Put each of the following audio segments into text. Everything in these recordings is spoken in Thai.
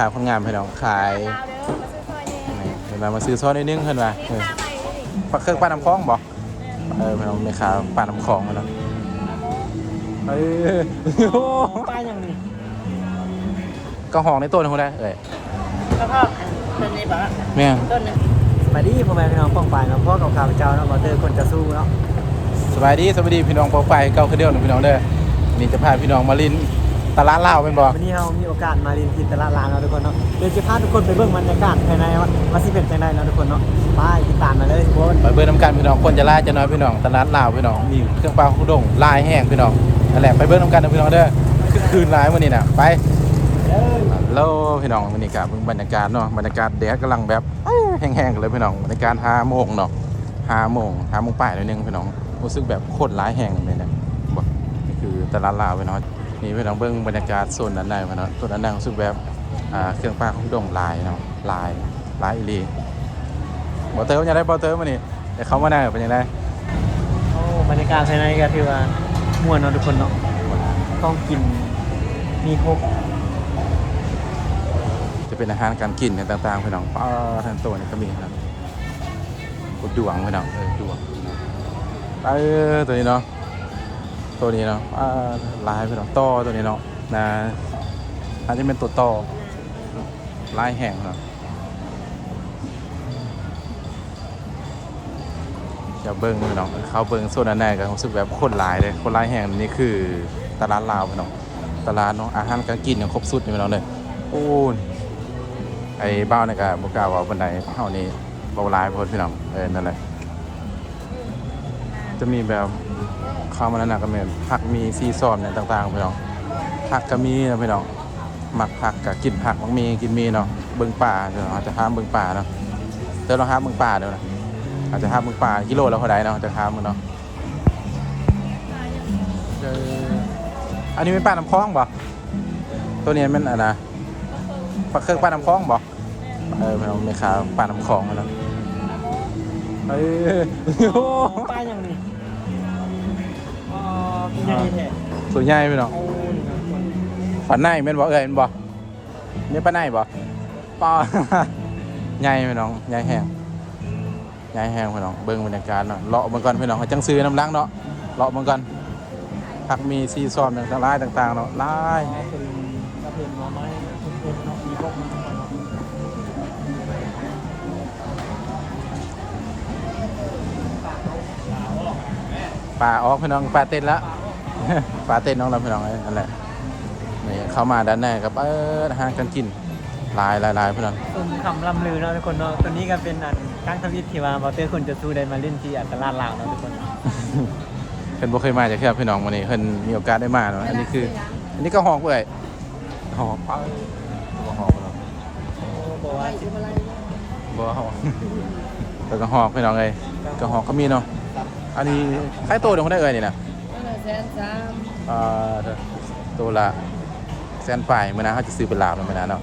ค้าคนงามพี่น้องขายลาวเด้อมาซื้อซอยเนี่ยนี่เพิ่นมามาซื้อซอสนิดนึงเพิ่นว่านี่เออข้าวใหม่นี่ปักเครื่องปั้นน้ำคลองบ่เออพี่น้องแม่ค้าปั้นน้ำคลองมาเนาะเออโอ้ป้ายยังนี่ก็ห้องในต้นเขาได้เอ้ยแล้วก็ต้นนี้ปะแม่นต้นนึงสวัสดีพ่อแม่พี่น้องป้องปายเนาะพ่อกับข้าพเจ้าเนาะมาเจอคนจะสู้เนาะสบายดีสวัสดีพี่น้องปอไปเก้าคือเดียวนะพี่น้องเด้อนี่จะพาพี่น้องมาลิน ตลาดลาวเป็นบ่ วันนี้เรามีโอกาสมาเรียนกินตลาดลาวเนาะทุกคนเนาะเดี๋ยวจะพาทุกคนไปเบิ่งบรรยากาศภายในว่ามันสิเป็นจังไดเนาะทุกคนเนาะไปติดตามมาเลยทุกคนไปเบิ่งน้ำกันพี่น้องคนจะล่าจะน้อยพี่น้องตลาดลาวพี่น้องมีเครื่องปลาคุดงลายแห้งพี่น้องนั่นแหละไปเบิ่งน้ำกันนะพี่น้องเด้อคือคืนลายมื้อนี้น่ะไปแล้วพี่น้องมื้อนี้ก็เบิ่งบรรยากาศเนาะบรรยากาศแดดกำลังแบบเอ้ยแห้งๆกันเลยพี่น้องบรรยากาศ5โมงเนาะ5โมง5โมงปลายหน่อยนึงพี่น้องรู้สึกแบบโคตรหลายแห้งเลยนะบ่นี่คือตลาดลาวพี่น้อง นี่พี่น้องเบิ่งบรรยากาศโซนด้านในพี่น้องโซนด้านในรู้สึกแบบอ่าเครื่องปลาคุดงลายเนาะลายลายอีหลีบ่เติมยังได้บ่เติมมื้อนี้เดี๋ยวเขามาได้เป็นยังไงโอ้บรรยากาศภายในก็ถือว่าม่วนเนาะทุกคนเนาะต้องกินมีครบจะเป็นอาหารการกินเนี่ยต่างๆพี่น้องป้าทันตัวนี่ก็มีครับกุดดวงพี่น้องเออดวงเออตัวนี้เนาะ ตัวนี้เนาะลายพี่น้องต่อตัวนี้เนาะนะอาจจะเป็นตัวต่อลายแห้งเนาะจะเบิ้งพี่น้องเขาเบิ้งโซนอันไหนก็รู้สึกแบบคนหลายเลยคนหลายแห่งนี่คือตลาดลาวพี่น้องตลาดเนาะอาหารการกินเนี่ยครบสุดนี่พี่น้องเลยโอ้ยไอ้บ้าวนี่ก็บ่กล้าว่าบันไดเฮานี่เบาหลายโพดพี่น้องเออนั่นแหละจะมีแบบ ข้าวมันนั่นนะก็แม่นผักมีซีซอนเนี่ยต่างๆพี่น้องผักก็มีนะพี่น้องหมักผักก็กินผักมันมีกินมีเนาะเบิ่งป่าเดี๋ยวอาจจะห้ามเบิ่งป่าเนาะเดี๋ยวเราห้ามเบิ่งป่าเดี๋ยวนะอาจจะห้ามเบิ่งป่ากิโลละเท่าใดเนาะจะห้ามมึงเนาะอันนี้เป็นป่าน้ำคลองบ่ตัวนี้มันอะไรนะปลาเครื่องป่าน้ำคลองบ่เออเราไม่ค้าป่าน้ำของมาแล้วเออโอ้ป้ายยังนี่อ๋ อพี่ใหญ่แท้ตัวใหญ่ไปเนาะโอ้นี่ครับทุกคนฝันในแม่นบ่เอ้ยแม่นบ่เนี่ยป้าในบ่ป้า ใหญ่ไปน้องใหญ่แห้งใหญ่แห้งไปน้องเบิ่งบรรยากาศเนาะเลาะเบิ่งก่อนพี่น้องจังซื้อน้ำล้างเนาะเลาะเบิ่งก่อนผักมีซีซอมต่างๆลายต่างๆเนาะลายเป็นกระเทียมหน่อไม้เผ็ดๆเนาะมีครบเนาะป่าออกพี่น้องป่าเต้นและ ป่าเต้นน้องเราพี่น้องนั่นแหละนี่เข้ามาด้านในครับเอออาหารการกินลายลายลายพี่น้องต้นคำลำลือเนาะทุกคนเนาะตัวนี้ก็เป็นอันก้างทวิตที่ว่าบอเตอร์คนจะสู้ได้มาเล่นที่อัตลาดลาวเนาะทุกคนเพิ่นบ่เคยมาจากเทื่อพี่น้องมื้อนี้เพิ่นมีโอกาสได้มาเนาะอันนี้คือ อันนี้ก็หอกเอ้ยหอกไปตัวหอกเนาะบอกว่าสิบ่หอกตัวก็หอกพี่น้องเอ้ยก็หอกก็มีเนาะอันนี้ใครโตเดี๋ยวคนได้เอ้ยนี่นะ แสนสามอ่าตัวละแสนปลายมื้อน้าเฮาจะซื้อเป็นลาบแล้วมื้อน้าเนาะ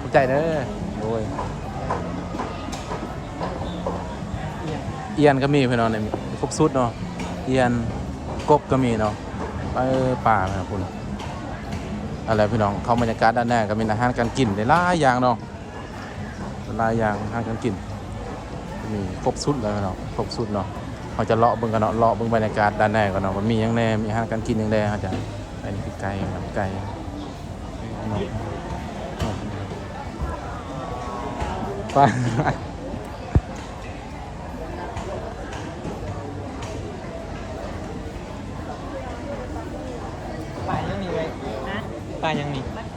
ขอบใจเด้อโอ้ยเอียนก็มีพี่น้องเนี่ยครบสุดเนาะเอียนกบก็มีเนาะไปป่าครับคุณอะไรพี่น้องเข้าบรรยากาศด้านหน้าก็มีอาหารการกินได้หลายอย่างเนาะหลายอย่างอาหารการกินมีครบสุดเลยเนาะครบสุดเนาะ เราจะเลาะเบิ่งกันเนาะเลาะเบิ่งบรรยากาศด้านหน้ากันเนาะว่ามีหยังแน่มีอาหารการกินหยังแน่อาจารย์อันนี้คือไก่ครับไก่เนาะไปป่ายยังมีไว้นะป่ายยังมีมะเข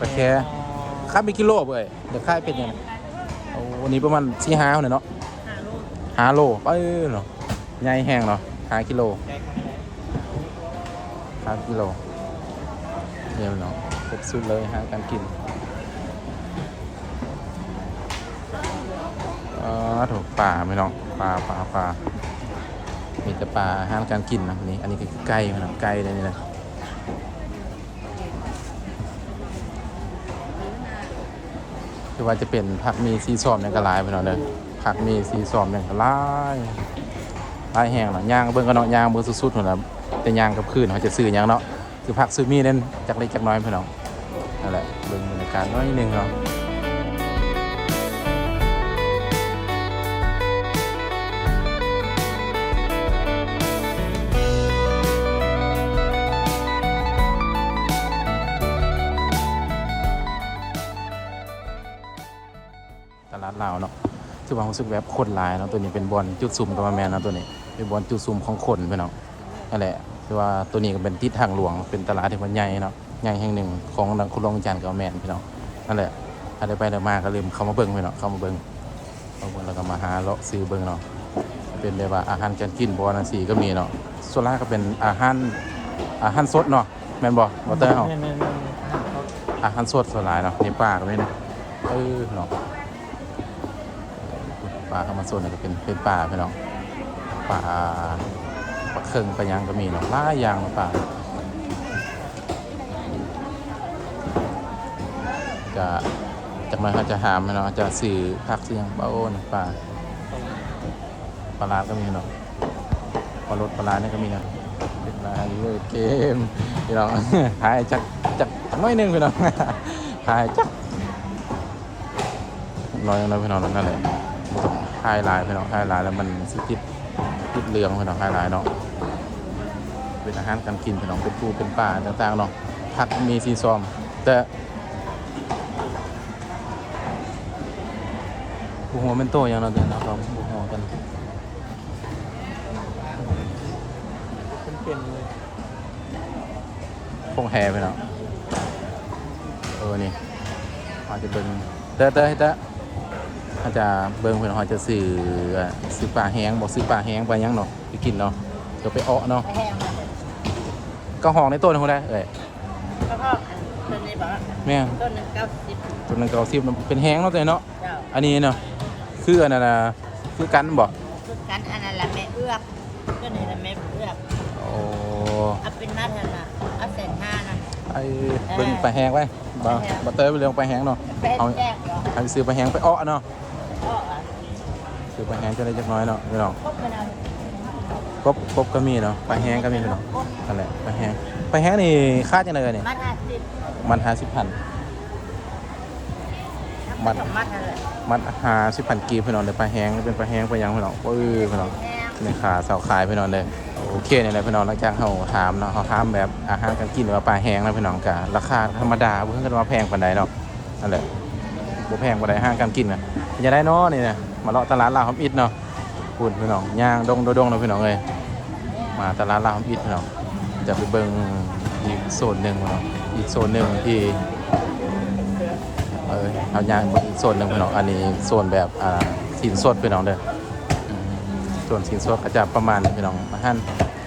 ปลาแค่ค่าเป็นกิโลเว้ยเดี๋ยวค่ายเป็นยังไงโอ้วันนี้ประมาณสี่ห้าเนี่ยเนาะหาลูกห้าโลไปเนาะ ใหญ่แห้งเนาะห้ากิโลใจคนแรกห้ากิโลเนี่ยเนาะครบสุดเลยหาการกินอ๋อถูกป่าไหมน้องปลาปลาปลามีแต่ปลาอาหารการกินนะนนี้อันนี้คือไก่ไหมน้องไก่เลยนี่นะคือว่าจะเป็นผักมีซีซอมเนี่ยก็หลายไปหน่อยเลยผักมีซีซอมเนี่ยก็หลาย ลายแห้งเนาะย่างเบิ่งก็เนาะย่างเบิ่งสุดๆหมดแล้วแต่ย่างกับคืนเขาจะซื้อยังเนาะคือผักซื้อมีเน่นจากเล็กจากน้อยพี่น้องนั่นแหละเบิ่งบรรยากาศน้อยหนึงเนาะตลาดลาวเนาะซึ่งว่ารู้สึกแบบคนหลายเนาะตัวนี้เป็นบอลจุดซุ่มกับมาแมนเนาะตัวนี้ เป็นบอลจุดซุ่มของคนไปเนาะนั่นแหละคือว่าตัวนี้ก็เป็นทิศทางหลวงเป็นตลาดที่มันใหญ่เนาะใหญ่แห่งหนึ่งของดังคุณรองจันทร์กับแมนพี่น้องนั่นแหละถ้าได้ไปได้มาก็ลืมเข้ามาเบิ่งพี่น้องเข้ามาเบิ่งเข้ามาเบิ่งแล้วก็มาหาเลาะซื้อเบิ่งเนาะเป็นแบบว่าอาหารการกินบ่นันสีก็มีเนาะส่วนหลาก็เป็นอาหารอาหารสดเนาะแมนบ่บ่เตอร์เฮาแม่นๆอาหารสดส่วนหลายเนาะนี่ปลาก็ไม่นะเออเนาะปลาเข้ามาส่วนนี่ก็เป็นเป็นปลาพี่น้อง ปลาปลาเคิงปลายังก็มีเนาะหลายางเนาปลาจะจากนั้นเขาจะหามเนาะจะสื่อผักเสียงปลาโอนปลาปลาก็มีเนาะปลารสปลาลาดนี่ก็มีนะเป็นปลาเลยเกมพี่น้องหายจากจากน้อยนึงพี่น้องหายจักน้อยน้อยพี่น้องนั่นแหละบ่ต้องหายลายพี่น้องหายลายแล้วมันสิติ เหลืองพี่น้องหายหลายเนาะเป็นอาหารการกินพี่น้องเป็นปูเป็นปลาต่างๆเนาะผักมีซีซอม แต่ผู้หัวเป็นโตอย่างเราเดินนะครับผู้หัวกันเป็นเป็นเลยพงแฮไปเนาะเออนี่อาจจะเบิ่งเตอเตอให้เต ออาจจะเบิ่งเพื่อนเขาจะซื้ออะซื้อปลาแห้งบอกซื้อปลาแห้งไปลายังเนาะไปกินเนาะเดี๋ยวไปเอาะเนาะไปแห้งมาก็ห้องในต้นเขาได้เอ้ยแล้วก็อันต้นนี้บอกว่าแม่งต้นหนึ่งเก้าสิบต้นนึงเกาซิบเป็นแห้งเนาะตัวเนาะเจ้าอันนี้เนาะคืออันนั้นนะคือกันบอกต้นกันอันนั้นแหละแม่เอื้อกต้นนี้แหละแม่เอื้อกโอ้เอาเป็นมาเถอะนะเอาเศษห้านะไอ้เบิ่งปลาแห้งไว้บ่ปลาแห้งบ่เตยไปเรื่องปลาแห้งเนาะเป็นเอาแยกเหรอให้ไปซื้อปลาแห้งไปเอาะเนาะอ้ออะ ซื้อปลาแห้งจะได้จักหน้อยเนาะพี่น้องพบกันเอากบกบก็มีเนาะปลาแห้งก็มีพี่น้องนั่นแหละปลาแห้งปลาแห้งนี่ค่าจังไดเอ่ยนี่มัดห้าสิบมันห้าสิบพันมัดสองมัดนั่นแหละมันห้าสิบพันกีบพี่น้องเลยปลาแห้งเป็นปลาแห้งปลายังพี่น้องปื้อพี่น้องแห้งในขาเสาขายพี่น้องเลยโอเคนี่แหละพี่น้องหลังจากเขาถามเนาะเขาถามแบบอาหารการกินหรือว่าปลาแห้งนะพี่น้องกะราคาธรรมดาเพิ่งกันว่าแพงปานใดเนาะนั่นแหละบ่แพงปานใดอาหารการกินนะอย่าได้เนาะนี่นะ มาเลาะตลาดลาวหอมอิดเนาะพูดพี่น้องย่างดงดงเนาะพี่น้องเลยมาตลาดลาวหอมอิดพี่น้องจะไปเบิ่งอีกโซนหนึ่งพี่น้องอีกโซนหนึ่งที่เออเอาย่างอีกโซนหนึ่งพี่น้องอันนี้โซนแบบอ่าสินสดพี่น้องเด้อส่วนสินสดก็จะประมาณพี่น้องท่าน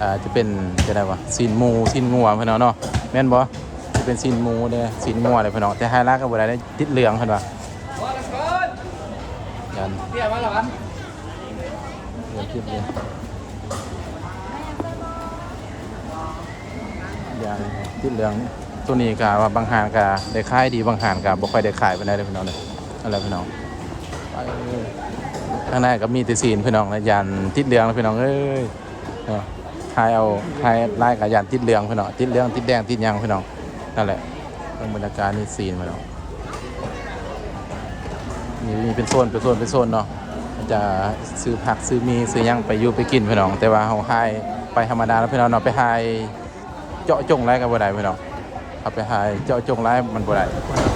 อ่าจะเป็นจะได้ว่าสินหมูสินงัวพี่น้องเนาะแม่นบ่จะเป็นสินหมูเด้อสินงัวเลยพี่น้องแต่ไฮไลท์ก็บ่ได้ได้ติดเหลืองเพิ่นว่า ยันเตี้ยมาแล้วกันเดี๋ยวคิดเลยยันติดเหลืองตัวนี้ก็ว่าบางหานก็ได้ขายดีบางหานก็บ่ค่อยได้ขายปานใดเด้อพี่น้องเด้อนั่นแหละพี่น้องไปข้างในก็มีแติซีนพี่น้องนะยันติดเหลืองนะพี่น้องเอ้ยเนาะทายเอาทายไล่กับยันติดเหลืองพี่น้องติดเหลืองติดแดงติดหยังพี่น้องนั่นแหละเรื่องบรรยากาศนี่ซีนพี่น้อง นี่มีเป็นโซนเป็นโซนเป็นโซนเนาะมันจะซื้อผักซื้อมีซื้อหยังไปอยู่ไปกินพี่น้อง แต่ว่าเฮาหายไปธรรมดาแล้วพี่น้องเนาะไปหายเจาะจงไรกันบ่ได้พี่น้องเอาไปหายเจาะจงไรมันบ่ได้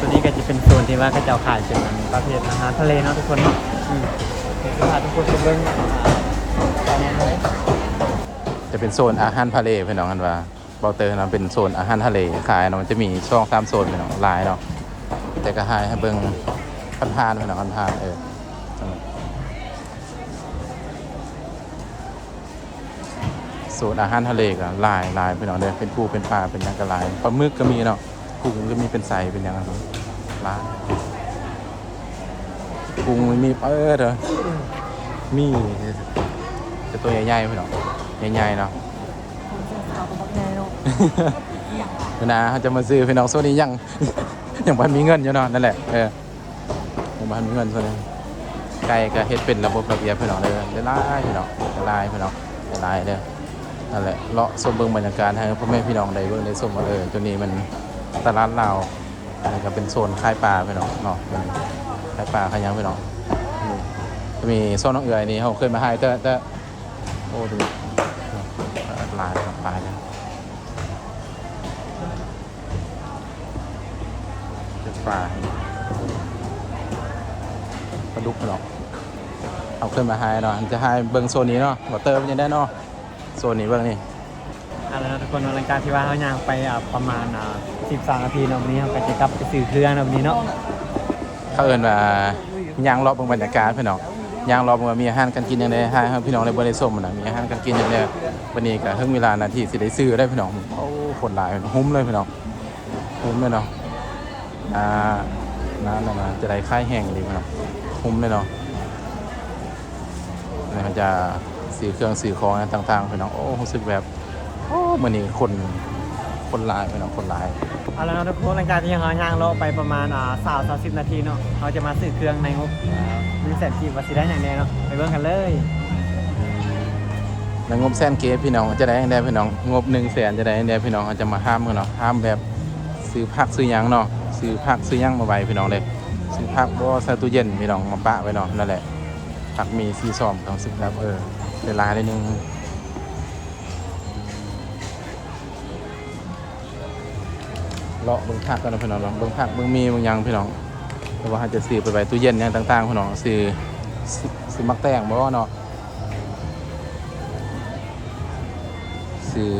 ตัวนี้ก็จะเป็นโซนที่ว่าเขาเจ้าขายเป็นประเภทอาหารทะเลเนาะทุกคนเนาะอืมเดี๋ยวจะพาทุกคนไปเบิ่งอ่าตอนนี้เลยจะเป็นโซนอาหารทะเลพี่น้องกันว่าเบาเตอร์เนาะเป็นโซนอาหารทะเลขายเนาะมันจะมีช่องตามโซนพี่น้องหลายเนาะแต่ก็ให้ให้เบิ่ง ผ่านๆพี่น้องผ่านๆเออโซนอาหารทะเลก็หลายหลายพี่น้องเด้อเป็นปูเป็นปลาเป็นหยังก็หลายปลาหมึกก็มีเนาะกุ้งก็มีเป็นใสเป็นหยังกันหลายกุ้งมีเออเด้อมีแต่ตัวใหญ่ๆพี่น้องใหญ่ๆเนาะนะเขาจะมาซื้อพี่น้องโซนี้ยังยังพันมีเงินอยู่เนาะนั่นแหละเออ ยังพันมีเงินโซนี้ไก่ก็เฮ็ดเป็นระบบระเบียบพี่น้องเลยได้ไล่พี่น้องได้ไล่พี่น้องได้ไล่เด้อนั่นแหละเลาะชมเบิ่งบรรยากาศให้พ่อแม่พี่น้องได้เบิ่งได้ชมว่าเออตัวนี้มันตลาดลาวอันนี้ก็เป็นโซนค่ายปลาพี่น้องเนาะเป็นคายปลาคายยังพี่น้องจะมีโซนน้องเอือยนี่เขาเคยมาให้แต่แต่โอ้ดู ปลาดุกพี่น้องเอาขึ้นมาให้เนาะจะให้เบิ้งโซนนี้เนาะวอเตอร์มันจะได้เนาะโซนนี้เบิ้งนี่เอาละเนาะทุกคนหลังจากที่ว่าเขาย่างไปอ่าประมาณอ่า13นาทีเนาะวันนี้เขาก็จะกลับไปสื่อเครื่องเนาะวันนี้เนาะเขาเอินว่าย่างรอบบรรยากาศพี่น้องย่างรอบว่ามีอาหารการกินอย่างไรให้พี่น้องในบริษัทมันนะมีอาหารการกินอย่างไรวันนี้ก็เพิ่งเวลานาทีสิได้ซื้อได้พี่น้องโอ้คนหลายหุ้มเลยพี่น้องหุ้มเลยเนาะอ่าน้ำนะนะจะได้ค่ายแห้งดีพี่น้อง หุ้มเลยเนาะนี่มันจะซื้อเครื่องซื้อของต่างๆพี่น้องโอ้รู้สึกแบบโอ้มันนี่คนคนหลายพี่น้องคนหลายเอาละเนาะทุกคนหลังจากที่เขาย่างเลาะไปประมาณอ่าสาวสามสิบนาทีเนาะเขาจะมาสื่อเครื่องในงบหนึ่งแสนกีบว่าสิได้อย่างแน่เนาะไปเบิ่งกันเลยแล้วงบแสนเกตพี่น้องจะได้ได้พี่น้องงบหนึ่งแสนจะได้ได้พี่น้องเขาจะมาห้ามกันเนาะห้ามแบบซื้อผักซื้อหยังเนาะซื้อผักซื้อหยังมาไว้พี่น้องเลยซื้อ ผักบ่ใส่ตู้เย็นพี่น้องมาปะไว้เนาะนั่นแหละผักมีซีซอมต้องซื้อแบบเออเวลาได้นึงเลาะเบิ่งผักกันนะพี่น้องเนาะเบิ่งผักเบิ่งมีเบิ่งยังพี่น้องแต่ว่าจะซื้อไปไว้ตู้เย็นหยังต่างๆพี่น้องซื้อซื้อมักแตงบ่เนาะซื้อ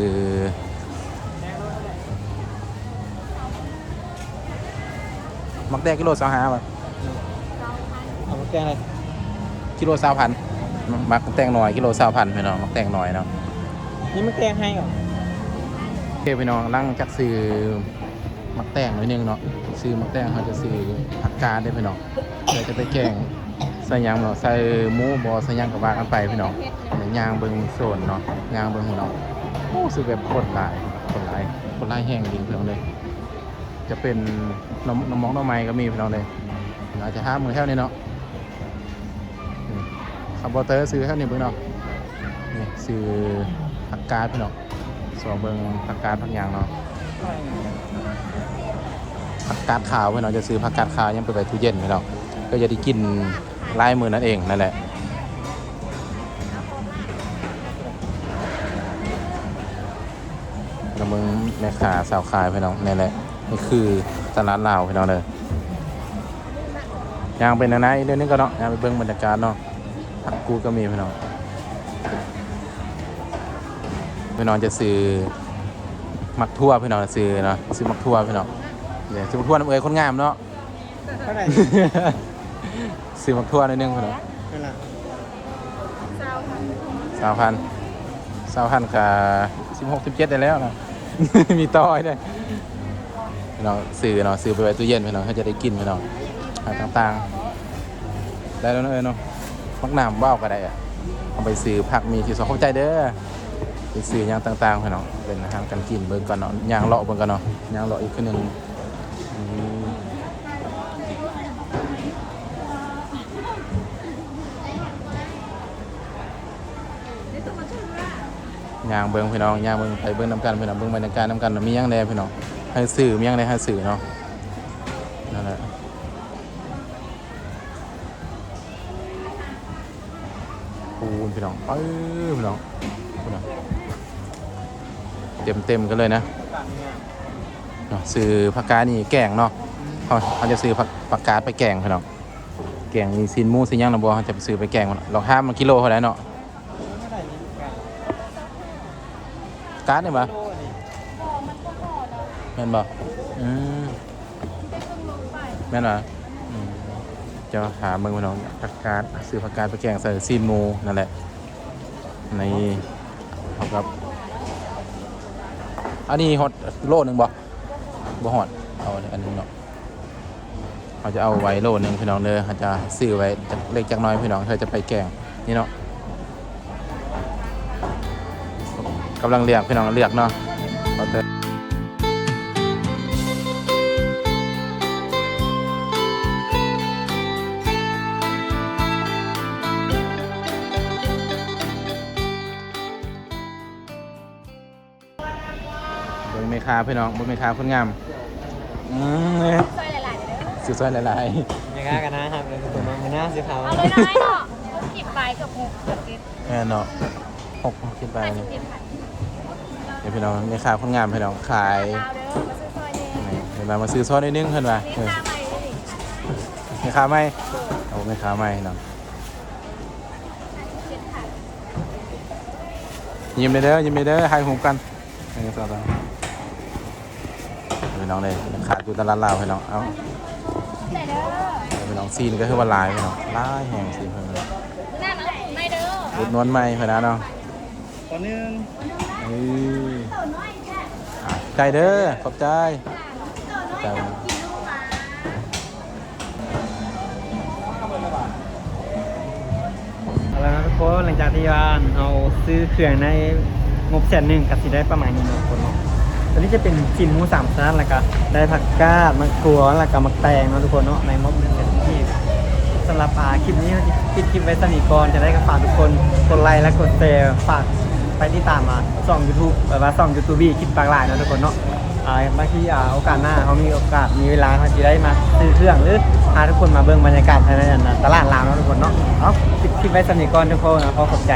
มักแดงกิโลสาวหาบาท แกงอะไรกิโลสาวพันมักแตงหน่อยกิโลสาวพันพี่น้องมักแตงหน่อยเนาะนี่มันแกงให้ก่อนโอเคพี่น้องร่างจักซื้อมักแตงหน่อยหนึงเนาะซื้อมักแตงเขาจะซื้อผักกาดได้พี่น้องเดี๋ยวจะไปแกงใส่หยังเนาะใส่หมูบอใส่หยังกับว่ากันไปพี่น้องเดี๋ยวยางเบิ่งโซนเนาะยางเบิ่งหัวเนาะโอ้รู้สึกแบบคนหลายคนหลายคนหลายแห้งจริงพี่น้องเลยจะเป็นน้ำน้ำมองน้ำไม้ก็มีพี่น้องเลยอาจจะห้ามือแค่นี้เนาะนี่ ขับบอเตอร์ซื้อแค่นี้เบิ่งเนาะนี่ซื้อผักกาดพี่น้องสองเบิ่งผักกาดผักหยางเนาะผักกาดขาวพี่น้องจะซื้อผักกาดขาวยังไปไว้ตู้เย็นพี่น้องก็จะได้กินลายมือนั่นเองนั่นแหละแล้วมึงแม่ค้าสาวขายพี่น้องนี่แหละนี่คือตลาดลาวพี่น้องเลยยางเป็นอะไรเรื่องนี้ก็เนาะยางไปเบิ่งบรรยากาศเนาะ กกูดก็มีพี่น้องพี่น้องจะซื้อมักทั่วพี่น้องซื้อเนาะซื้อมักทั่วพี่น้องเดี๋ยวซื้อมักทั่วน้ำเอ๋ยคนงามเนาะเท่าไหร่ซื้อมักทั่วหนิดนึงพี่น้องนั่นแหละสามพันสามพันกับสิบหกสิบเจ็ดได้แล้วนะมีต่อยด้วยพี่น้องซื้อเนาะซื้อไปไว้ตู้เย็นพี่น้องเขาจะได้กินพี่น้องอาหารต่างๆ ได้แล้วเนาะเออเนาะ มักน้ำว่าวก็ได้อะเอาไปซื้อผักมีที่สองเข้าใจเด้อไปซื้อหยางต่างๆพี่น้องเป็นอาหารการกินเบิ่งก่อนเนาะยางเลาะเบิ่งก่อนเนาะยางเลาะอีกขึ้นหนึ่งยางเบิ่งพี่น้องยางเบิ่งไปเบิ่งน้ำกันพี่น้องเบิ่งบรรยากาศน้ำกันมียังแน่พี่น้องให้สื่อมียังแน่ให้สื่อเนาะ พี่น้องเออพี่น้องพี่น้องเต็มเต็มกันเลยนะเนาะซื้อผักกาดนี่แกงเนาะเขาเขาจะซื้อผักผักกาดไปแกงพี่น้องแกงมีซินมูซินย่างนะบัวเขาจะไปซื้อไปแกงเราห้ามมันกิโลเท่าไหร่เนาะเท่าไหร่นี่แกาดเนี่ยปะแม่นบ่อืมแม่นบ่อืม จะหาเมืองพี่น้องผักกาดซื้อผักกาดไปแกงใส่ซีนหมูนั่นแหละในเขากับอันนี้ฮอตโลหนึ่งบ่บ่ฮอตเอาอันนึงเนาะเขาจะเอาไว้โลหนึ่งพี่น้องเด้อเขาจะซื้อไว้เล็กจากน้อยพี่น้องเธอจะไปแกงนี่เนาะกำลังเรียกพี่น้องเรียกเนาะ บิ่งเมคาพี่น้องเบิ่งเมคาคนงามอืมซอยหลายๆเด้อสุดซอยหลายยังไงกันนะครับเลยทุกคนเนาะมันน่าสิเขาเอาเลยน้อยเนาะกิบใบกับหกกับเจ็ดๆแม่เนาะหกคิดไปห้าสินี่บเจ็ดพันเดี๋ยวพี่น้องไม่ขายคนงามพี่น้องขายลาวเด้อมาซื้อซอยเด้อนี่เดี๋ยวเรามาซื้อซอสนิดนึงเพิ่นว่านี่เออข้างในนี่ไม่ค้าไหมเอาไม่ค้าไหมเนาะเจ็ดพันยิ้มเลยเด้อยิ้มเลยเด้อให้หูกันหนึ่งสองสาม พี่น้องเลยขายอยู่ตลาดลาวพี่น้องเอาไหนเด้อพี่น้องซีนก็คือว่าลายพี่น้องลายแห่งซีนเพิ่นว่าหน้ามันไม่เด้อรุดนวลใหม่เพิ่นนะเนาะตัวนึงเอ้ยอะใจเด้อขอบใจใจเอาละครับทุกคนหลังจากที่ว่าเอาซื้อเครื่องในงบแสนหนึ่งกับสิได้ประมาณนี้เนาะทุกคนเนาะ ตัวนี้จะเป็นชิ้นหมูสามชั้นแล้วก็ได้ผักกาดมะกรัวแล้วก็มะแตงเนาะทุกคนเนาะในงบหนึ่งแสนที่สำหรับอ่าคลิปนี้เราจะปิดคลิปไว้สนิทก่อนจะได้กับฝากทุกคนกดไลค์และกดแชร์ฝากไปที่ตามมาส่องยูทูบแบบว่าส่องยูทูบี้คลิปปากหลายเนาะทุกคนเนาะอ่าบางทีอ่าโอกาสหน้าเขามีโอกาสมีเวลาเขาจะได้มาซื้อเครื่องหรือพาทุกคนมาเบิ่งบรรยากาศภายในตลาดลาวเนาะทุกคนเนาะเอาปิดคลิปไว้สนิทก่อนทุกคนนะขอขอบใจ